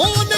Oh,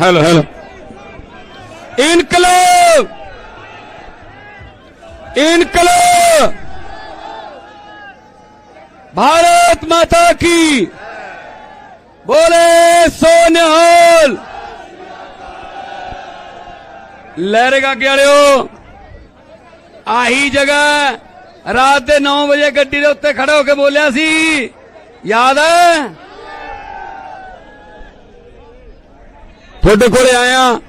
hello hello इनकलाब इनकलाब भारत माता की बोले सोनिहाल ਲਹਿਰੇ ਕਾਗੇ ਵਾਲਿਓ ਆਹੀ ਜਗ੍ਹਾ ਰਾਤ ਦੇ 9 ਵਜੇ ਗੱਡੀ ਦੇ ਉੱਤੇ ਖੜਾ ਹੋ ਕੇ ਬੋਲਿਆ ਸੀ ਯਾਦ ਹੈ ਤੁਹਾਡੇ ਕੋਲੇ ਆਇਆ।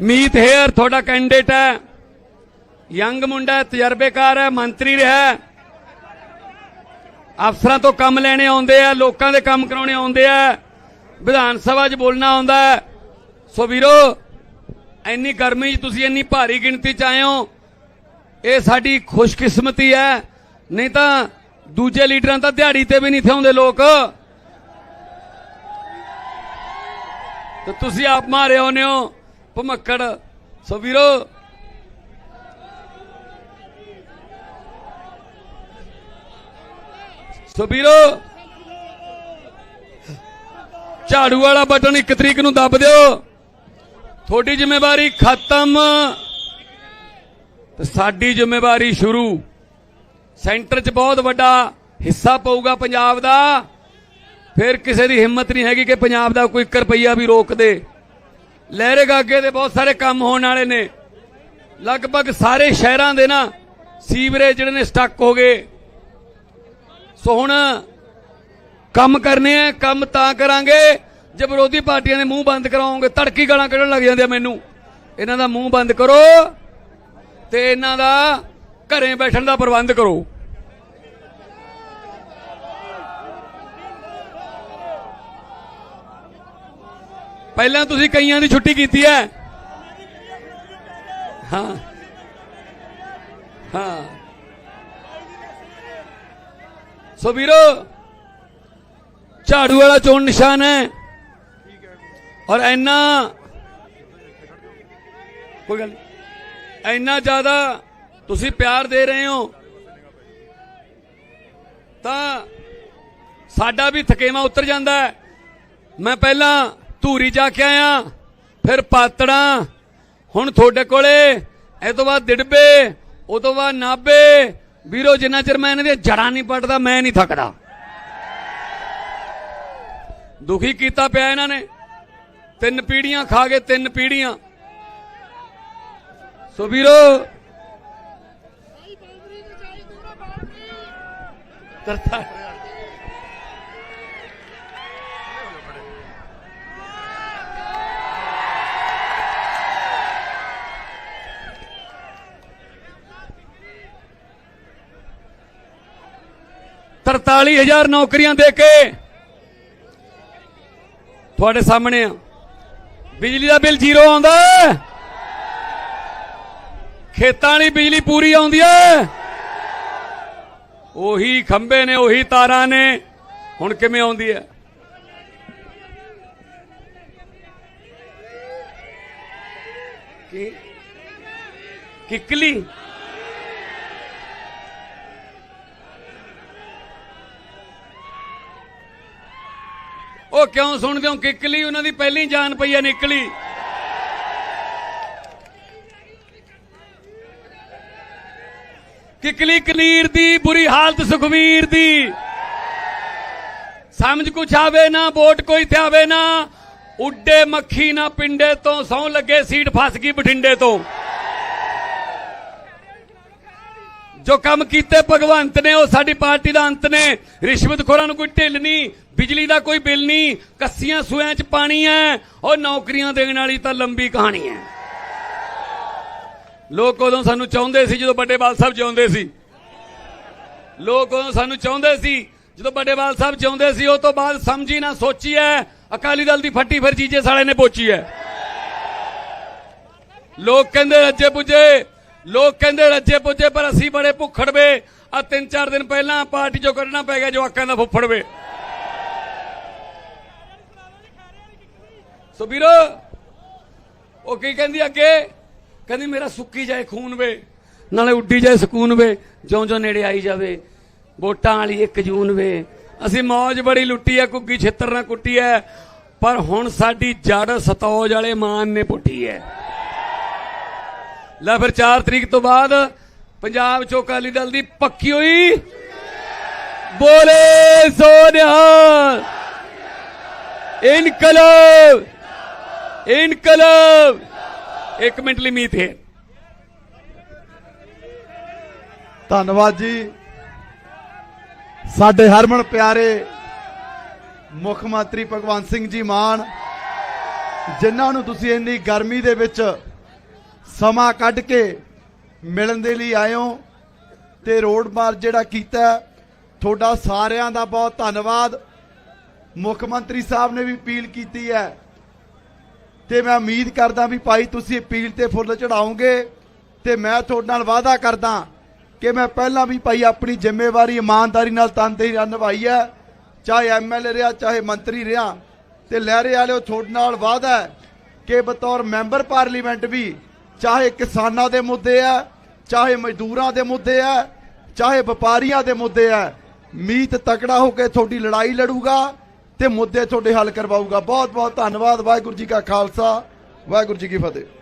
ਮੀਤ ਹੇਅਰ ਤੁਹਾਡਾ ਕੈਂਡੀਡੇਟ ਹੈ। ਯੰਗ ਮੁੰਡਾ ਹੈ, ਤਜਰਬੇਕਾਰ ਹੈ ਮੰਤਰੀ ਰਿਹਾ ਅਫਸਰਾਂ ਤੋਂ ਕੰਮ ਲੈਣੇ ਆਉਂਦੇ ਆ ਲੋਕਾਂ ਦੇ ਕੰਮ ਕਰਾਉਣੇ ਆਉਂਦੇ ਆ। ਵਿਧਾਨ ਸਭਾ 'ਚ ਬੋਲਣਾ ਆਉਂਦਾ ਸੋ ਵੀਰੋ ਇੰਨੀ ਗਰਮੀ 'ਚ ਤੁਸੀਂ ਇੰਨੀ ਭਾਰੀ ਗਿਣਤੀ 'ਚ ਆਏ ਹੋ। ਇਹ ਸਾਡੀ ਖੁਸ਼ਕਿਸਮਤੀ ਹੈ। ਨਹੀਂ ਤਾਂ ਦੂਜੇ ਲੀਡਰਾਂ ਤਾਂ ਦਿਹਾੜੀ ਤੇ ਵੀ ਨਹੀਂ ਥੇ ਆਉਂਦੇ ਲੋਕ। ਤੇ ਤੁਸੀਂ ਆਪ ਮਾਰੇ ਹੋਨੇ ਹੋ। ਭਮੱਕੜ। ਸੋ ਵੀਰੋ ਸੋ ਵੀਰੋ, ਝਾੜੂ ਵਾਲਾ ਬਟਨ ਇੱਕ ਤਰੀਕ ਨੂੰ ਦੱਬ ਦਿਓ। ਤੁਹਾਡੀ ਜ਼ਿੰਮੇਵਾਰੀ ਖਤਮ। ਤੇ ਸਾਡੀ ਜ਼ਿੰਮੇਵਾਰੀ ਸ਼ੁਰੂ। ਸੈਂਟਰ 'ਚ ਬਹੁਤ ਵੱਡਾ ਹਿੱਸਾ ਪਊਗਾ ਪੰਜਾਬ ਦਾ। ਫਿਰ ਕਿਸੇ ਦੀ ਹਿੰਮਤ ਨਹੀਂ ਹੈਗੀ ਕਿ ਪੰਜਾਬ ਦਾ ਕੋਈ 1 ਰੁਪਈਆ ਵੀ ਰੋਕ ਦੇ। ਲਹਿਰੇ ਗਾਗੇ ਦੇ ਬਹੁਤ ਸਾਰੇ ਕੰਮ ਹੋਣ ਵਾਲੇ ਨੇ। ਲਗਭਗ ਸਾਰੇ ਸ਼ਹਿਰਾਂ ਦੇ ਨਾ ਸੀਵਰੇਜ ਜਿਹੜੇ ਨੇ ਸਟਕ ਹੋ ਗਏ। ਸੋ ਹੁਣ ਕੰਮ ਕਰਨੇ ਆ, ਕੰਮ ਤਾਂ ਕਰਾਂਗੇ। ਜੇ ਵਿਰੋਧੀ ਪਾਰਟੀਆਂ ਦੇ ਮੂੰਹ ਬੰਦ ਕਰਾਓਗੇ ਤੜਕੀ ਗਾਲਾਂ ਕੱਢਣ ਲੱਗ ਜਾਂਦੇ ਆ ਮੈਨੂੰ। ਇਹਨਾਂ ਦਾ ਮੂੰਹ ਬੰਦ ਕਰੋ ਤੇ ਇਹਨਾਂ ਦਾ ਘਰੇ ਬੈਠਣ ਦਾ ਪ੍ਰਬੰਧ ਕਰੋ। ਪਹਿਲਾਂ ਤੁਸੀਂ ਕਈਆਂ ਦੀ ਛੁੱਟੀ ਕੀਤੀ ਹੈ? ਹਾਂ। ਹਾਂ। ਸੋ ਵੀਰੋ, ਝਾੜੂ ਵਾਲਾ ਚੋਣ ਨਿਸ਼ਾਨ ਹੈ। ਔਰ ਇੰਨਾ ਕੋਈ ਗੱਲ ਨਹੀਂ। ਇੰਨਾ ਜ਼ਿਆਦਾ ਤੁਸੀਂ ਪਿਆਰ ਦੇ ਰਹੇ ਹੋ, ਤਾਂ ਸਾਡਾ ਵੀ ਥਕੇਵਾ ਉਤਰ ਜਾਂਦਾ ਮੈਂ ਪਹਿਲਾਂ ਧੂਰੀ ਜਾ ਕੇ ਆਇਆ ਫਿਰ ਪਾਤੜਾਂ ਹੁਣ ਤੁਹਾਡੇ ਕੋਲੇ ਇਹ ਤੋਂ ਬਾਅਦ ਦਿੜਬੇ ਉਹ ਤੋਂ ਬਾਅਦ ਨਾਬੇ। ਵੀਰੋ ਜਿੰਨਾ ਚਿਰ ਮੈਂ ਇਹਨਾਂ ਦੀਆਂ ਜੜਾਂ ਨਹੀਂ ਪੱਟਦਾ ਮੈਂ ਨਹੀਂ ਥੱਕਦਾ। ਦੁਖੀ ਕੀਤਾ ਪਿਆ ਇਹਨਾਂ ਨੇ। ਤਿੰਨ ਪੀੜੀਆਂ ਖਾ ਗਏ ਤਿੰਨ ਪੀੜੀਆਂ। ਸੋ ਵੀਰੋ ਕਰਤਾ। ਤਰਤਾਲੀ ਹਜ਼ਾਰ ਨੌਕਰੀਆਂ ਦੇ ਕੇ ਤੁਹਾਡੇ ਸਾਹਮਣੇ ਆ। ਬਿਜਲੀ ਦਾ ਬਿੱਲ ਜ਼ੀਰੋ ਆਉਂਦਾ ਖੇਤਾਂ ਵਾਲੀ ਬਿਜਲੀ ਪੂਰੀ ਆਉਂਦੀ ਹੈ। ਉਹੀ ਖੰਭੇ ਨੇ, ਉਹੀ ਤਾਰਾਂ ਨੇ, ਹੁਣ ਕਿਵੇਂ ਆਉਂਦੀ ਹੈ? ਕੀ? ਕਿਕਲੀ? ਉਹ ਕਿਉਂ ਸੁਣਦੇ ਹੋ? ਕਿਕਲੀ ਉਹਨਾਂ ਦੀ ਪਹਿਲੀ ਜਾਨ ਪਈ ਹੈ ਨਿਕਲੀ। ਕਿਕਲੀ ਕਲੀਰ ਦੀ, ਬੁਰੀ ਹਾਲਤ ਸੁਖਵੀਰ ਦੀ। ਸਮਝ ਕੁਛ ਆਵੇ ਨਾ, ਵੋਟ ਕੋਈ ਤੇ ਆਵੇ ਨਾ। ਉੱਡੇ ਮੱਖੀ ਨਾ ਪਿੰਡੇ ਤੋਂ ਸੌ ਲੱਗੇ ਸੀਟ ਫਸ ਗਈ ਬਠਿੰਡੇ ਤੋਂ। ਜੋ ਕੰਮ ਕੀਤੇ ਭਗਵੰਤ ਨੇ, ਉਹ ਸਾਡੀ ਪਾਰਟੀ ਦਾ ਅੰਤ ਨੇ। ਰਿਸ਼ਵਤਖੋਰਾਂ ਨੂੰ ਕੋਈ ਢਿੱਲ ਨਹੀਂ। ਬਿਜਲੀ ਦਾ ਕੋਈ ਬਿੱਲ ਨਹੀਂ, ਕੱਸੀਆਂ ਸੂਆਂ 'ਚ ਪਾਣੀ ਹੈ ਉਹ ਨੌਕਰੀਆਂ ਦੇਣ ਵਾਲੀ ਤਾਂ ਲੰਬੀ ਕਹਾਣੀ ਹੈ ਲੋਕ ਉਦੋਂ ਸਾਨੂੰ ਚਾਹੁੰਦੇ ਸੀ ਜਦੋਂ ਵੱਡੇ ਬਾਲ ਸਾਹਿਬ ਜਿਉਂਦੇ ਸੀ। ਲੋਕ ਉਦੋਂ ਸਾਨੂੰ ਚਾਹੁੰਦੇ ਸੀ, ਜਦੋਂ ਵੱਡੇ ਬਾਲ ਸਾਹਿਬ ਜਿਉਂਦੇ ਸੀ, ਉਹ ਤੋਂ ਬਾਅਦ ਸਮਝੀ ਨਾ ਸੋਚੀ ਹੈ ਅਕਾਲੀ ਦਲ ਦੀ ਫੱਟੀ ਫਿਰ ਜੀਜੇ ਸਾਲੇ ਨੇ ਪੋਚੀ ਹੈ ਲੋਕ ਕਹਿੰਦੇ ਰੱਜੇ ਪੁੱਜੇ, ਲੋਕ ਕਹਿੰਦੇ ਰੱਜੇ ਪੁੱਜੇ, ਪਰ ਅਸੀਂ ਬੜੇ ਭੁੱਖੜਵੇ ਆ ਤਿੰਨ ਚਾਰ ਦਿਨ ਪਹਿਲਾਂ ਪਾਰਟੀ ਚੋਂ ਕੱਢਣਾ ਪੈ ਗਿਆ ਜਵਾਕਾਂ ਦਾ ਫੁੱਫੜਵੇ ਸੋ ਵੀਰੋ, ਉਹ ਕੀ ਕਹਿੰਦੀ ਅੱਗੇ? ਕਹਿੰਦੀ ਮੇਰਾ ਸੁੱਕੀ ਜਾਏ ਖੂਨ ਵੇ, ਨਾਲੇ ਉੱਡੀ ਜਾਏ ਸਕੂਨ ਵੇ ਜਿਉਂ ਜਿਉਂ ਨੇੜੇ ਆਈ ਜਾਵੇ, ਵੋਟਾਂ ਵਾਲੀ 1 ਜੂਨ ਵੇ। ਅਸੀਂ ਮੌਜ ਬੜੀ ਲੁੱਟੀ ਐ ਕੁੱਗੀ ਛਿੱਤਰ ਨਾ ਕੁੱਟੀ ਐ, ਪਰ ਹੁਣ ਸਾਡੀ ਜੜ ਸਤੌਜ ਵਾਲੇ ਮਾਨ ਨੇ ਪੁੱਟੀ ਐ। ਲੈ ਫਿਰ 4 ਤਰੀਕ ਤੋਂ ਬਾਅਦ ਪੰਜਾਬ ਚੋਂ ਅਕਾਲੀ ਦਲ ਦੀ ਪੱਕੀ ਹੋਈ। ਬੋਲੇ ਸੋਨਿਹਾਲ ਇਨਕਲਾਬ। ਇਨਕਲਾਬ। ਇੱਕ ਮਿੰਟ ਲਈ ਮੀਤ ਹੈ ਧੰਨਵਾਦ ਜੀ। ਸਾਡੇ ਹਰਮਨ ਪਿਆਰੇ ਮੁੱਖ ਮੰਤਰੀ ਭਗਵੰਤ ਸਿੰਘ ਜੀ ਮਾਨ, ਜਿਨ੍ਹਾਂ ਨੂੰ ਤੁਸੀਂ ਇੰਨੀ ਗਰਮੀ ਦੇ ਵਿੱਚ ਸਮਾਂ ਕੱਢ ਕੇ ਮਿਲਣ ਦੇ ਲਈ ਆਏ ਹੋ ਤੇ ਰੋਡ ਮਾਰਚ ਜਿਹੜਾ ਕੀਤਾ, ਤੁਹਾਡਾ ਸਾਰਿਆਂ ਦਾ ਬਹੁਤ ਧੰਨਵਾਦ। ਮੁੱਖ ਮੰਤਰੀ ਸਾਹਿਬ ਨੇ ਵੀ ਅਪੀਲ ਕੀਤੀ ਹੈ ਤੇ ਮੈਂ ਉਮੀਦ ਕਰਦਾ ਵੀ ਭਾਈ ਤੁਸੀਂ ਅਪੀਲ ਤੇ ਫੁੱਲ ਚੜਾਓਗੇ ਤੇ ਮੈਂ ਤੁਹਾਡੇ ਨਾਲ ਵਾਅਦਾ ਕਰਦਾ ਕਿ ਮੈਂ ਪਹਿਲਾਂ ਵੀ ਭਾਈ ਆਪਣੀ ਜ਼ਿੰਮੇਵਾਰੀ ਇਮਾਨਦਾਰੀ ਨਾਲ ਤਨਦੇਹੀ ਨਾਲ ਨਿਭਾਈ ਹੈ, ਚਾਹੇ ਐਮਐਲਏ ਰਿਹਾ, ਚਾਹੇ ਮੰਤਰੀ ਰਿਹਾ, ਤੇ ਲਹਿਰੇ ਵਾਲਿਓ ਤੁਹਾਡੇ ਨਾਲ ਵਾਅਦਾ ਹੈ ਕਿ ਬਤੌਰ ਮੈਂਬਰ ਪਾਰਲੀਮੈਂਟ ਵੀ ਚਾਹੇ ਕਿਸਾਨਾਂ ਦੇ ਮੁੱਦੇ ਆ, ਚਾਹੇ ਮਜ਼ਦੂਰਾਂ ਦੇ ਮੁੱਦੇ ਆ, ਚਾਹੇ ਵਪਾਰੀਆਂ ਦੇ ਮੁੱਦੇ ਆ, ਮੀਤ ਤਕੜਾ ਹੋ ਕੇ ਤੁਹਾਡੀ ਲੜਾਈ ਲੜੂਗਾ। ਤੇ ਮੁੱਦੇ ਤੁਹਾਡੇ ਹੱਲ ਕਰਵਾਊਗਾ। ਬਹੁਤ ਬਹੁਤ ਧੰਨਵਾਦ। ਵਾਹਿਗੁਰੂ ਜੀ ਕਾ ਖਾਲਸਾ। ਵਾਹਿਗੁਰੂ ਜੀ ਕੀ ਫਤਿਹ।